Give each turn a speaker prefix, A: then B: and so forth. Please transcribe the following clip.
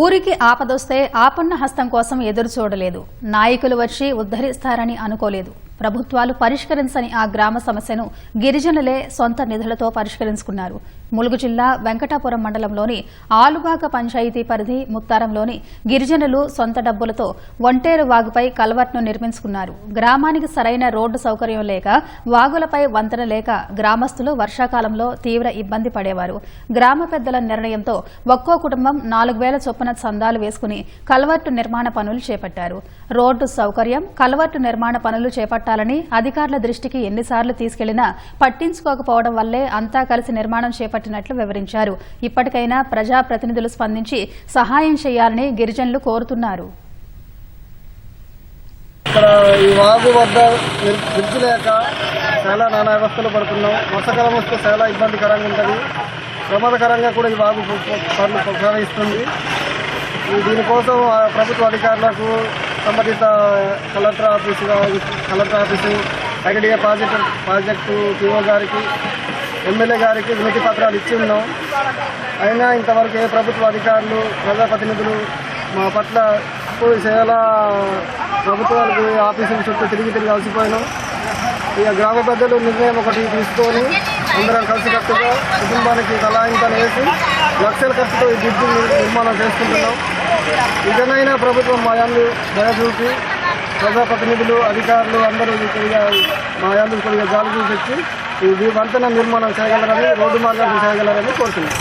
A: ఊరికి ఆపదొస్తే ఆపన్న హస్తం కోసం ఎదురు చూడలేదు. నాయకులు వచ్చి ఉద్ధరిస్తారని అనుకోలేదు. ప్రభుత్వాలు పరిష్కరించని ఆ గ్రామ సమస్యను గిరిజనులే సొంత నిధులతో పరిష్కరించుకున్నారు. ములుగు జిల్లా వెంకటాపురం మండలంలోని ఆలుబాగ పంచాయతీ పరిధి ముత్తారంలోని గిరిజనులు సొంత డబ్బులతో ఒంటేరు వాగుపై కల్వర్ట్ను నిర్మించుకున్నారు. గ్రామానికి సరైన రోడ్డు సౌకర్యం లేక వాగులపై వంతెన లేక గ్రామస్తులు వర్షాకాలంలో తీవ్ర ఇబ్బంది పడేవారు. గ్రామ పెద్దల నిర్ణయంతో ఒక్కో కుటుంబం నాలుగు వేల చొప్పున చందాలు వేసుకుని కల్వర్టు నిర్మాణ పనులు చేపట్టారు. రోడ్డు సౌకర్యం కల్వర్టు నిర్మాణ పనులు చేపట్టాలని అధికారుల దృష్టికి ఎన్నిసార్లు తీసుకెళ్ళినా పట్టించుకోకపోవడం వల్లే అంతా కలిసి నిర్మాణం చేపట్టినట్లు వివరించారు. ఇప్పటికైనా ప్రజాప్రతినిధులు స్పందించి సహాయం చేయాలని గిరిజనులు కోరుతున్నారు.
B: ఇక్కడ ఈ వాగు వద్ద బ్రిడ్జ్ లేక చాలా నానా వ్యవస్థలు పడుతున్నాం. వర్షకాలం వస్తే చాలా ఇబ్బందికరంగా ఉంటుంది. ప్రమాదకరంగా కూడా ఈ వాగు ప్రవహిస్తుంది. దీనికోసం ప్రభుత్వ అధికారులకు సంబంధిత collector office collector office idea project project PO గారికి ఎమ్మెల్యే గారికి వినతి పత్రాలు ఇచ్చి ఉన్నాం. అయినా ఇంతవరకు ఏ ప్రభుత్వ అధికారులు ప్రజాప్రతినిధులు మా పట్ల ఇప్పుడు చాలా ప్రభుత్వాలకు ఆఫీసుల చుట్టూ తిరిగి తిరిగి అలసిపోయినాం. ఇక గ్రామ పెద్దలు నిర్ణయం ఒకటి తీసుకొని అందరం కలిసికట్టుగా కుటుంబానికి తలాయింతలు వేసి లక్షల ఖర్చుతో ఈ బ్రిడ్జ్ నిర్మాణం చేసుకుంటున్నాం. ఇకనైనా ప్రభుత్వం మా అన్ని దయచూపి ప్రజాప్రతినిధులు అధికారులు అందరూ కొద్దిగా మా యందు కొద్దిగా జాలు చూపించి ఈ వంతెన నిర్మాణం చేయగలరని రోడ్డు మార్గాలు చేయగలరని కోరుతున్నాం.